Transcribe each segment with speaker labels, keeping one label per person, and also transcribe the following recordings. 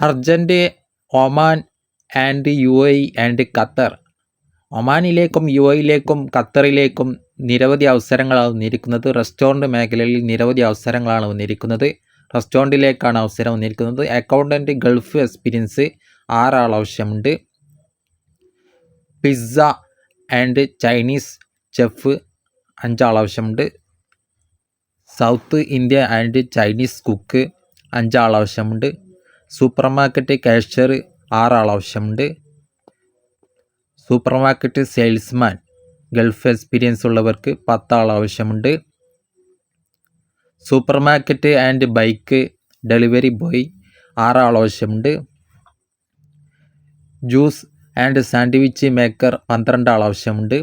Speaker 1: Urgent Oman and U A and Qatar. ഒമാനിലേക്കും U എയിലേക്കും ഖത്തറിലേക്കും നിരവധി അവസരങ്ങളാണ് വന്നിരിക്കുന്നത്. റെസ്റ്റോറന്റ് മേഖലയിൽ നിരവധി അവസരങ്ങളാണ് വന്നിരിക്കുന്നത്. റെസ്റ്റോറന്റിലേക്കാണ് അവസരം വന്നിരിക്കുന്നത്. അക്കൗണ്ടന്റ് ഗൾഫ് എക്സ്പീരിയൻസ് ആറാൾ ആവശ്യമുണ്ട്. പിസ്സ ആൻഡ് ചൈനീസ് ചെഫ് അഞ്ചാൾ ആവശ്യമുണ്ട്. South India and Chinese cook അഞ്ചാൾ ആവശ്യമുണ്ട്. സൂപ്പർ മാർക്കറ്റ് കാഷ്യർ ആറാൾ ആവശ്യമുണ്ട് super market salesman Gulf experience ഉള്ളവർക്ക് പത്താൾ ആവശ്യമുണ്ട് supermarket and bike delivery boy ആറാൾ ആവശ്യമുണ്ട് ജ്യൂസ് ആൻഡ് സാൻഡ്വിച്ച് മേക്കർ പന്ത്രണ്ട് ആൾ ആവശ്യമുണ്ട്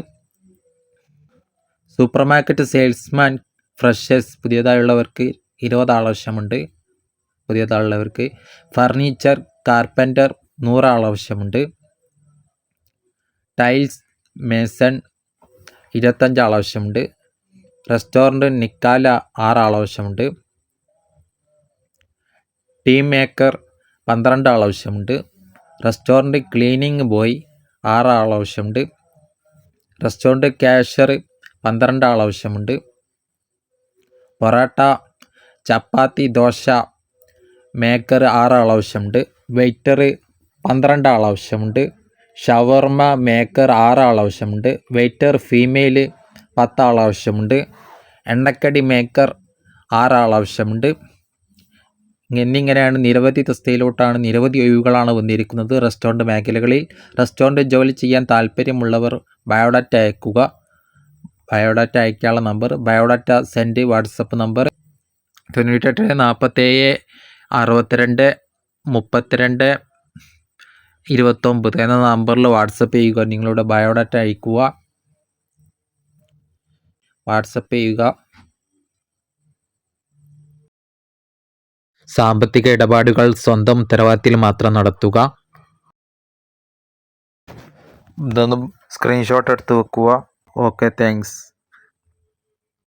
Speaker 1: സൂപ്പർ മാർക്കറ്റ് സെയിൽസ്മാൻ ഫ്രഷേഴ്സ് പുതിയതായുള്ളവർക്ക് ഇരുപത് ആൾ ആവശ്യമുണ്ട് പുതിയതായുള്ളവർക്ക് ഫർണിച്ചർ കാർപ്പന്റർ നൂറാൾ ആവശ്യമുണ്ട് ടൈൽസ് മേസൺ ഇരുപത്തഞ്ചാൾ ആവശ്യമുണ്ട് റെസ്റ്റോറന്റ് നിക്കാല ആറാൾ ആവശ്യമുണ്ട് ടീം മേക്കർ പന്ത്രണ്ട് ആൾ ആവശ്യമുണ്ട് റെസ്റ്റോറന്റ് ക്ലീനിങ് ബോയ് ആറ് ആവശ്യമുണ്ട് റെസ്റ്റോറന്റ് ക്യാഷർ പന്ത്രണ്ട് ആവശ്യമുണ്ട് പൊറോട്ട ചപ്പാത്തി ദോശ മേക്കർ ആറ് ആൾ ആവശ്യമുണ്ട് വെയിറ്റർ പന്ത്രണ്ട് ആൾ ആവശ്യമുണ്ട് ഷവർമ മേക്കർ ആറ് ആൾ ആവശ്യമുണ്ട് വെയിറ്റർ ഫീമെയിൽ പത്ത് ആൾ ആവശ്യമുണ്ട് എണ്ണക്കടി മേക്കർ ആറ് ആൾ ആവശ്യമുണ്ട് എന്നിങ്ങനെയാണ് നിരവധി തസ്തിയിലോട്ടാണ് നിരവധി ഒഴിവുകളാണ് വന്നിരിക്കുന്നത്. റെസ്റ്റോറന്റ് മേഖലകളിൽ റെസ്റ്റോറന്റ് ജോലി ചെയ്യാൻ താല്പര്യമുള്ളവർ ബയോഡാറ്റ അയക്കുക. Biodata അയക്കാനുള്ള number biodata send WhatsApp number. തൊണ്ണൂറ്റെട്ട് നാൽപ്പത്തേഴ് അറുപത്തിരണ്ട് മുപ്പത്തിരണ്ട് ഇരുപത്തൊമ്പത് എന്ന നമ്പറിൽ വാട്സപ്പ് ചെയ്യുക. നിങ്ങളുടെ ബയോഡാറ്റ അയക്കുക വാട്സപ്പ് ചെയ്യുക. സാമ്പത്തിക ഇടപാടുകൾ സ്വന്തം ഉത്തരവാദിത്തത്തിൽ മാത്രം നടത്തുക. ഇതൊന്ന് സ്ക്രീൻഷോട്ട് എടുത്ത് വെക്കുക. Okay thanks